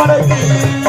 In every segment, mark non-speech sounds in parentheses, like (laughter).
மடக்கி.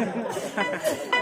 Gracias. (laughs)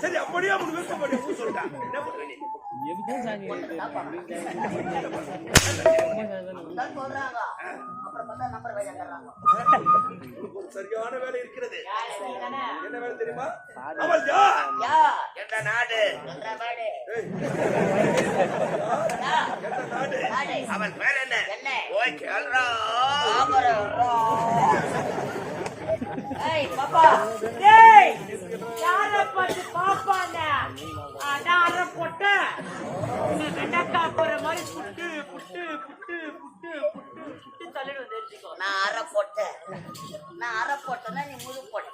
சரி அப்படியே அவனுக்கு விருப்பப்படி ஊ சொல்லிட்டான் என்ன பண்ற நீ சொல்றாங்க. அப்புறம் பார்த்தா நம்பர் (laughs) சரியான வேலை இருக்கிறது. என்ன வேலை தெரியுமா? அவள் யார்? நாடு? என்ற நாடு. அவன் பேர் என்ன? என்ன? ஓய் கேள்றா ஏய் பாப்பா. டேய் யார? நான் அரை போட்டேன் நான் அரை போட்டேன்னா நீ முழு போட்ட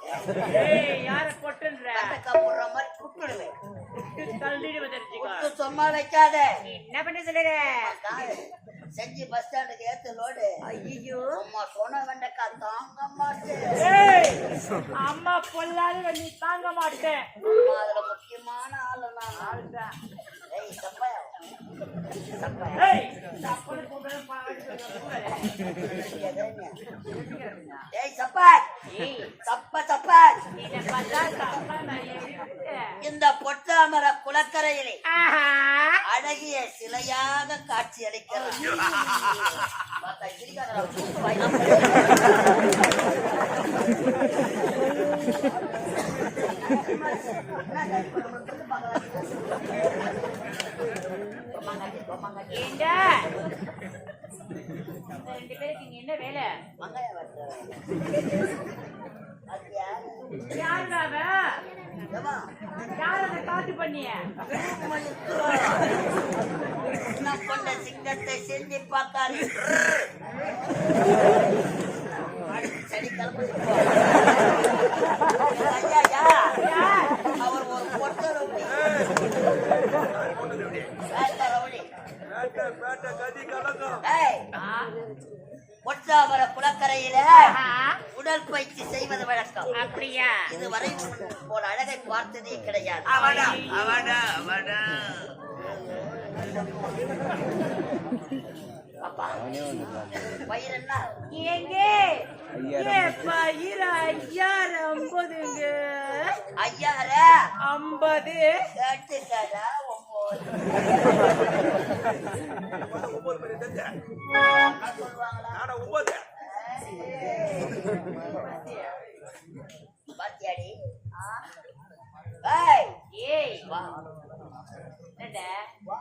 ஏய் யார போட்டுன்ற? போடுற மாதிரி புட்டு சும்மா வைக்காத. நீ என்ன பண்ணி சொல்லுற? செஞ்சு பஸ் ஸ்டாண்டுக்கு ஏத்து லோடு. ஐயோ அம்மா சொன்ன வெண்டைக்கா தாங்க மாட்டேன். அம்மா பொல்லாத நீ தாங்க மாட்டேன் அம்மா அதுல முக்கியமான ஆளு நான். ஆளுதான். ஏய் இந்த பொட்டாமர குளக்கரையிலே ஆஹா. அழகிய சிலையாக காட்சி அளிக்கிறார் பார்த்தா (laughs) சிரிக்காதடா, தூக்கு ரெண்டு பேருக்கு இங்க என்ன வேலை மங்காய யார் அதை காட்டு பண்ணிய கொண்ட சிங்கத்தை செஞ்சு பார்த்தாரு கிளம்பி ஐயா ஐயா அவர் ஒரு பொட்ட ரவுடி வேட்ட ரவுடி பேட்டை பொட்டாவர குளக்கரையில. உடற்பயிற்சி செய்வது வழக்கம். அப்படியா? இதுவரை போல அழகை பார்த்ததே கிடையாது. அவனா, அவனா அவனா அப்பா பயிர் என்ன எங்க பயிர் ஐயாறு ஐம்பதுங்க. ஐயார ஐம்பது. ஒன்பது பாத்தியாடி? ஏய் ஏய் வா. என்னடா? வா.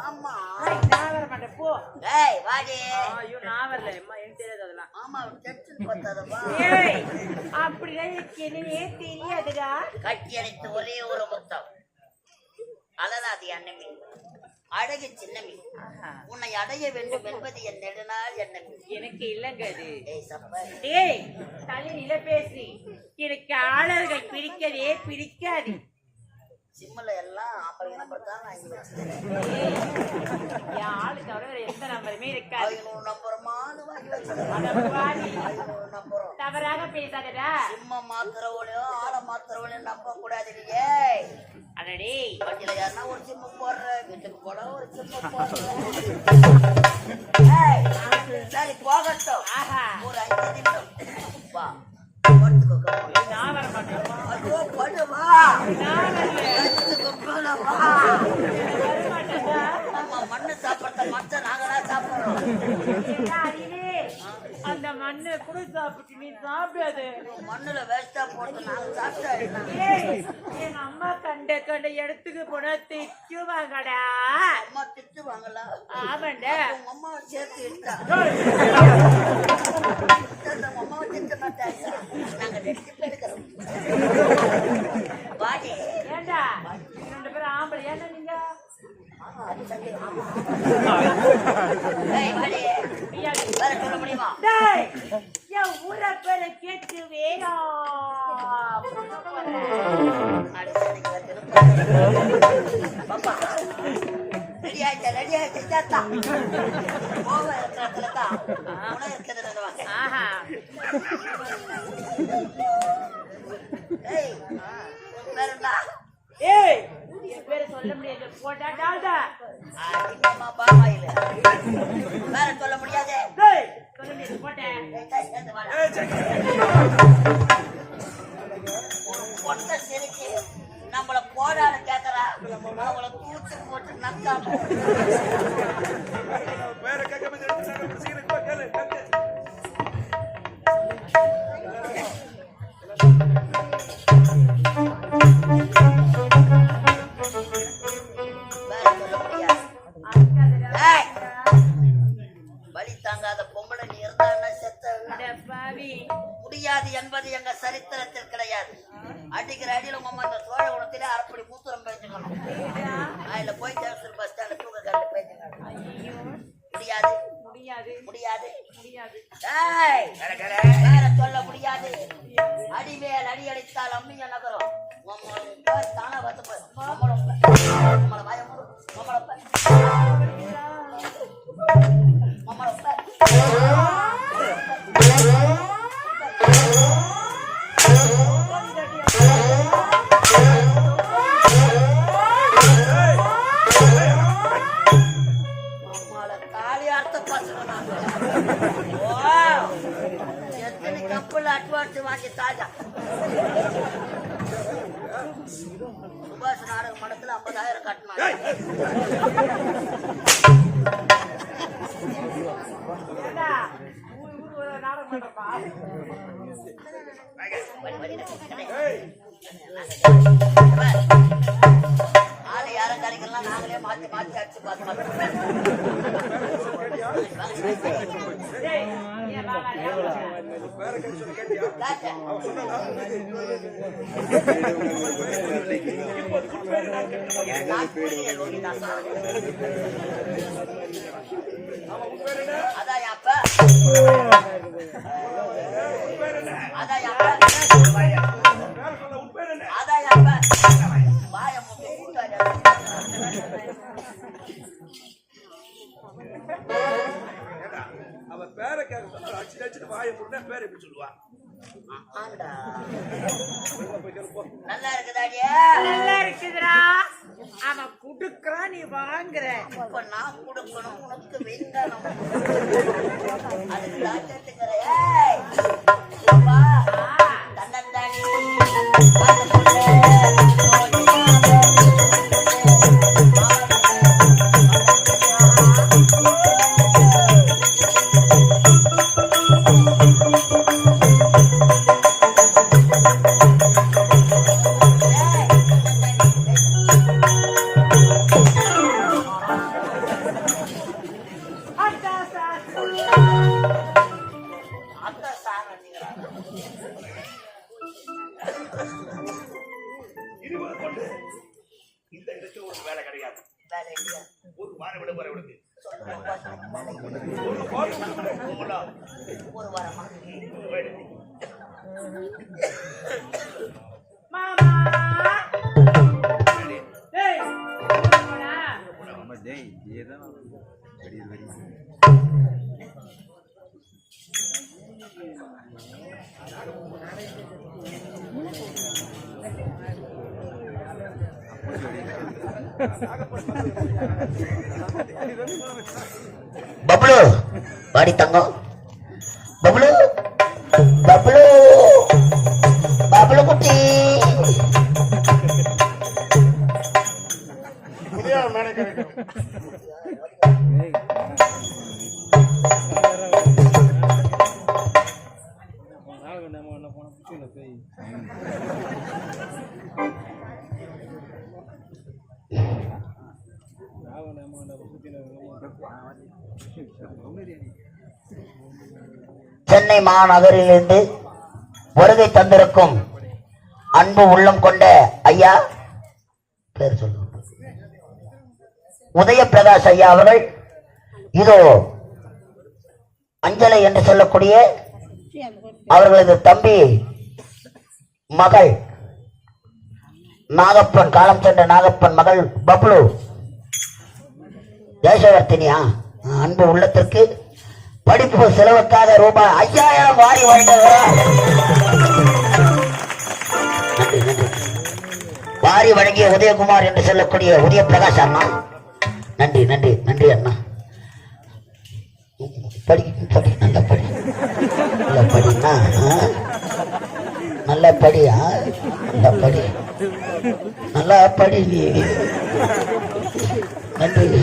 வாம்மா ஏய், நான் வர மாட்டேன் போ. ஏய் வாடி. ஐயோ நான் வரல அம்மா எனக்கு தெரியாது அதெல்லாம். மாமா டென்ஷன் பத்தாதப்பா ஏய் எனக்கு தெரியாதுடா. கட்டி அணைத்து ஒரே ஒரு முத்தம். அலராதி அன்னமி. அழகு சின்னமி. உன்னை அடைய வேண்டும் என்பது என் நெடுநாள் எண்ணமி எனக்கு இல்லங்க அது. ஏய் சப்ப. ஏய் தள்ளி நில பேசி. எனக்கு ஆளர்கள் பிடிக்கவே பிடிக்காது சிம்மில் எல்லாம் அப்புறம் இனப்படுத்தான் நான் இங்கே என் ஆளு தவிர வேற எந்த நம்பருமே இருக்காது. ஐநூறு நம்பருமானு வாங்கி ஐநூறு நம்பரும். தவறாக பேசாதடா. சிம்ம மாத்திரவளையும் ஆளை மாத்திரவளையும் நம்ப கூடாது ஏய். அடடே. வண்டியில யாருன்னா ஒரு சிம்ம போடுற வீட்டுக்கு போட ஒரு சிம்ம போடுற. சரி போகட்டும். ஒரு அஞ்சு நிமிஷம். வா. நான் வர மாட்டேன் ஐயோ படு வா நான் வரல படுத்துக்கோ போல வா வர மாட்டேன்டா நம்ம மண்ணு சாப்பிட்ட மத்த நாங்களா சாப்பிடுறோம். அந்த மண்ணை கூட சாப்பிட்டு நீ சாப்பிடாது. மண்ணுல வேஸ்டா போட்டு நாங்க சாப்பிட்டா எங்க அம்மா கண்ட கண்ட இடத்துக்கு போனா திக்குவாங்கடா அம்மா திட்டுவாங்களா? ஆமாண்டா. உங்க அம்மாவை சேர்த்து பாமாயில வேற சொல்ல முடியாது. போட்டேன். முடியாது. முடியாது. முடியாது. வேற சொல்ல முடியாது. அடிமேல் அடி அடித்தால் அம்மிய நகரம். தானே வந்து பாரு. உம்மள உம்மள வாய மூடு. உம்மள ஊர் ஊர் ஒரு நாடகம் பண்றப்பா? வழி, வழி, கடை. ஏய். ஆளு யாரும் கரைக்கலாம் நாங்களே மாத்தி மாத்தி அடிச்சு பார்த்து பார்த்து. டேய், நீ வா, வா, ஏன் வா? வேற கை சொல்லி கேட்டியா காட்டு. அவன் சொன்னா நான் கூலிங்க லோகிதாசா. அதான் என் அப்பா. அதான் என் அப்பா. பேரை கேட்க அடிச்சு அடிச்சுட்டு வாயை முன்னே பேர் எப்படி சொல்லுவா. நல்லா இருக்குதாடியே நல்லா இருக்குதுடா. அவன் குடுக்கறான் நீ வாங்குற. இப்ப நான் கொடுக்கணும் உனக்கு வெங்கணும் அதுக்கு அப்பா, தன்னந்தானே, பப்ளு வாடி தங்கம் மாநகரிலிருந்து வருகை தந்திருக்கும் அன்பு உள்ளம் கொண்ட ஐயா பேர் சொல்லு உதயபிரகாஷ் ஐயா அவர்கள் இதோ அஞ்சலை என்று சொல்லக்கூடிய அவர்களது தம்பி மகள் நாகப்பன் காலம் சென்ற நாகப்பன் மகள் பப்ளு. தேசவர்த்தினியா அன்பு உள்ளத்திற்கு படிப்பு செலவுக்காக ரூபாய் ஐயாயிரம் வாரி வழங்குகிறார் நன்றி, நன்றி. வாரி வழங்கிய உதயகுமார் என்று சொல்லக்கூடிய உதய பிரகாஷ் அண்ணா. நன்றி நன்றி நன்றி அண்ணா. படி படி நல்லா படி. நல்லா படினா நல்லா படியா நல்லா படி. நல்லா படி நீ. நன்றி.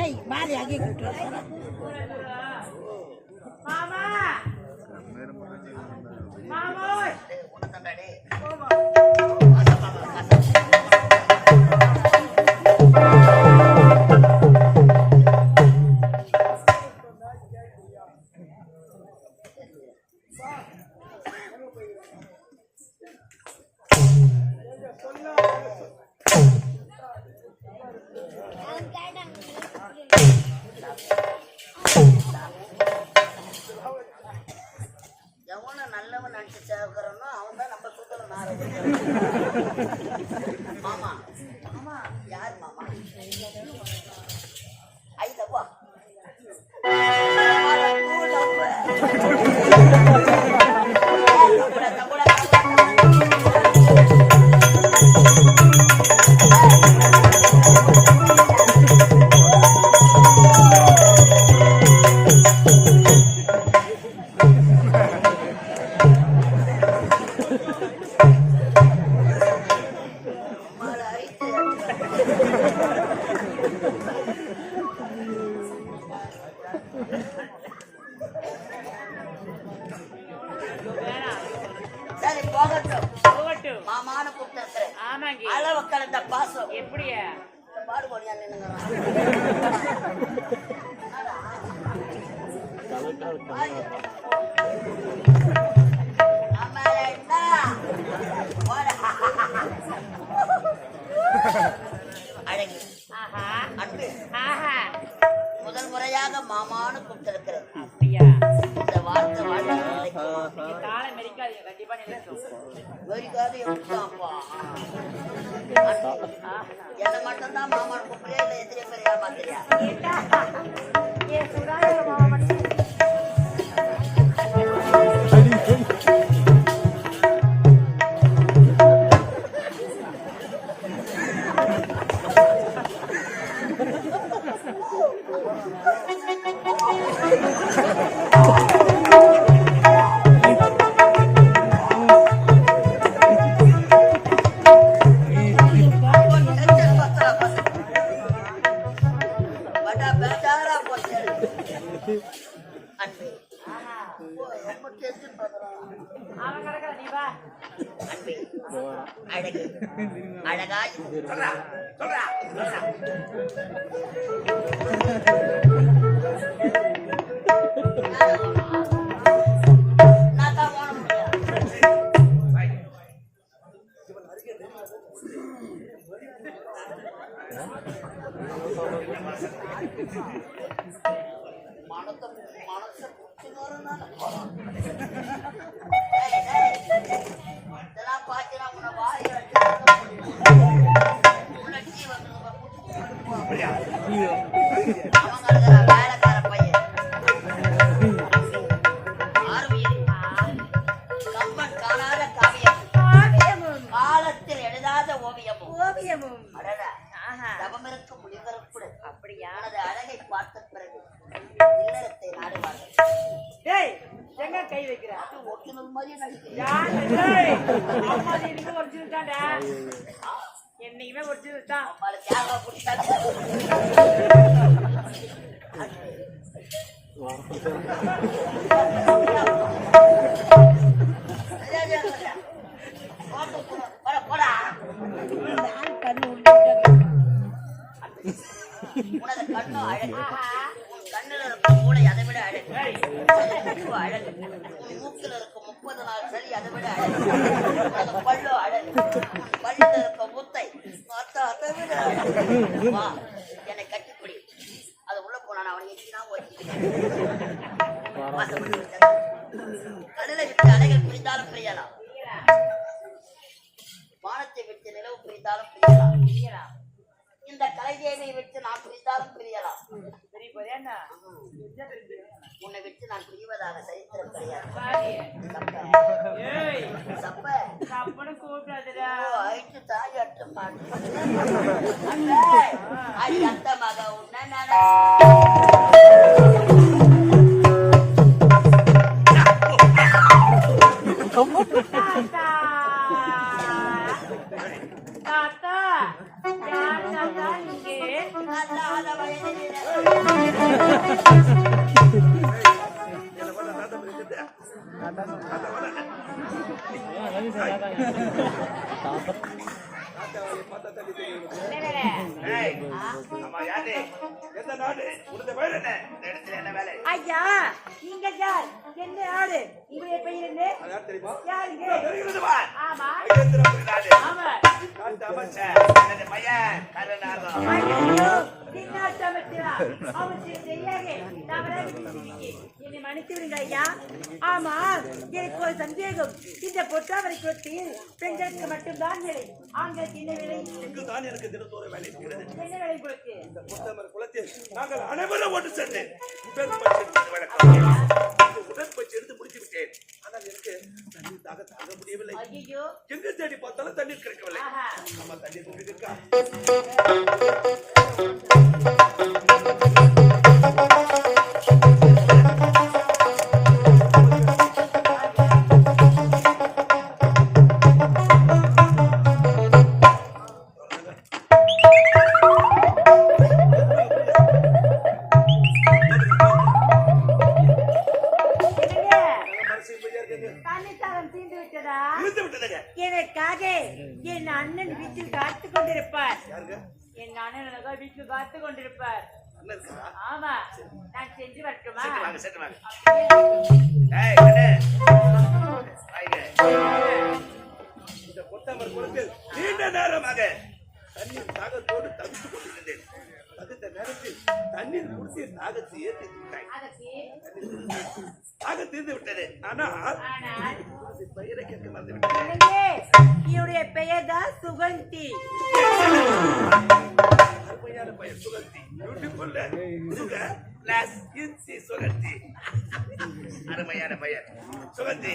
ஏய் மாறி அங்கே கூட்டு மாமா! மாமோய் சரி போகட்டும். போகட்டும். மாமான கூப்பிட்டு ஆமாங்க. அளவு கலந்த பாசம். எப்படியா? பாடுபடியா நின்னுங்க கண்டிப்பா நினைக்கும் வெறிக்காது எப்படிதான்ப்பா என்ன மட்டும்தான் மாமான்னு கூப்பிடுறியா எத்தனை பேர் ஏமாத்திரியா சொல்றா ஓவியமும். ஓவியமும் அடடா. ஆஹா. தவமிருக்கும் முனிவருக்குள் அப்படியா? எனது அழகை பார்த்த பிறகு இல்லறத்தை நாடுவார்கள். டேய் எங்க கை வைக்கிற? அது ஒட்டுநூல் மாதிரியே நடிக்கிறேன். யார் டேய் அம்மா நீ இன்னும் ஒரிஜினல் தான்டா என்னைக்குமே ஒரிஜினல் தான். அவளுக்கு யாரா பிடிச்சாங்க கண்ணு உனது கண்ணோ அழகு கண்ணுல இருக்க மூளை அதை விட அழகு உனது மூக்கு அழகு மூக்குல இருக்கும் முப்பது நாள் சளி அதை விட அழகு உனது அழகு பல்லுல இருக்க முத்தை பார்த்தா அதை விட அழகு வா என்னை கட்டிப்பிடி அது உள்ள போனா அவனை எச்சினா கடலை விட்டு அலைகள் பிரிந்தாலும் பிரியலாம் உன்னை விட்டு நான் பிரிவதாக சரித்திரம் கிடையாது சப்ப ஏய். சப்ப. தப்புன்னு கூப்பிடாதடா. ஓ, ஐட்டு தாய் அட்டு மாட்டு அடி அந்த மக உன்ன நினை தாத்தா. (laughs) அம்மா யாரு? எந்த நாடு? உனது பேர் என்ன? ஐயா நீங்க யார்? என்ன ஆளு? உங்களுடைய பெயர் என்ன? யார் யாருங்க ஆமா. ஆமா. பையன் என்னை மன்னித்து விடுங்க ஐயா. ஆமா எனக்கு ஒரு சந்தேகம் இந்த பொட்டாவரை குளத்தில் பெண்களுக்கு மட்டும்தான் வேலை ஆண்களுக்கு என்ன வேலை இங்கு எனக்கு தினத்தோறு வேலை என்ன இந்த நாங்கள் அனைவரும் ஒன்று சேர்ந்து உடற்பயிற்சி எடுத்து முடித்து விட்டேன் ஆனால் எனக்கு தண்ணீர் தாக முடியவில்லை எங்க தேடி பார்த்தாலும் தண்ணீர் கிடைக்கவில்லை நம்ம தண்ணீர் இருக்கா எனக்காக என் அண்ணன் வீட்டில் காத்து கொண்டிருப்பார். என் அண்ணனுக்காக வீட்டுக்கு காத்து கொண்டிருப்பார். ஆமா. நான் செஞ்சு வரட்டுமா? அண்ணே வாங்க இந்த கொத்தமர் குளத்தில் நீண்ட நேரமாக தண்ணீர் தாகத்தோடு தவித்துக் கொண்டிருந்தேன். நேரத்தில் தண்ணீர் குடித்து தாகத்தை ஏற்றி விட்டாய் அதற்கு தாக தீர்ந்து விட்டது. ஆனால் பெயரை கேட்க மறந்து அண்ணே, என்னுடைய பெயர் தான் சுகந்தி. அருமையான பெயர் சுகந்தி. பியூட்டிஃபுல் சுக பிளஸ் இன்சி சுகந்தி. அருமையான பெயர். சுகந்ி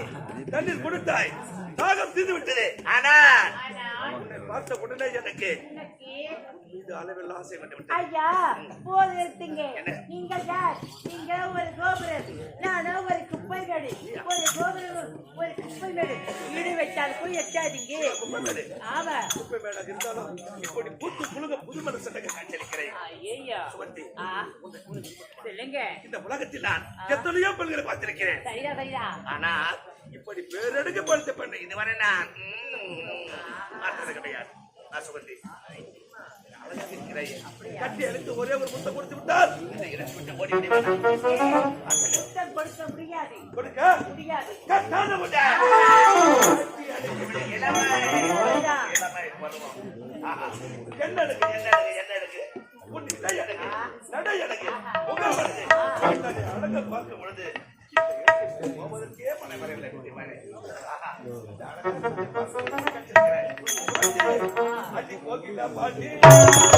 தண்ணீர் கொடுத்தாய். தாகம் தீர்ந்து விட்டது. ஆனால் உன்னை பார்த்த உடனே எனக்கு அளவில் ஆசை ஐயா போது நிறுத்துங்க. நீங்கள் யார்? நீங்க ஒரு கோபுரம் நானோ ஒரு குப்பை மேடு ஒரு கோபுரம் ஒரு குப்பை மேடு ஈடு வச்சால் போய் எட்டாதீங்க. ஆமா. குப்பை மேடாக இருந்தாலும் இப்படி பூத்து குலுங்க புது மனசட்டக காட்சியளிக்கிறேன் ஐயோ. சொல்லுங்க. இந்த உலகத்தில் நான் எத்தனையோ பெண்களை பார்த்திருக்கிறேன். சரிதா சரிதா ஆனா இப்படி பேரெடுக்க படுத்த பெண்ணை இதுவரை நான் பார்த்தது கிடையாது. நான் சுகந்தி அழகாக இருக்கிறேன். கட்டி அழைத்து ஒரே ஒரு முத்தம் கொடுத்து விட்டால் கொடுக்க முடியாது. கொடுக்க? முடியாது. ஆஹா. என்ன எடுக்கு, என்ன என்ன எடுக்கு? உன் இடை நடை முகம் அழகை பார்க்கும் பொழுது போவதற்கே மனை வரவில்லை, அடி கோகிலா பாட்டி பெண்ணி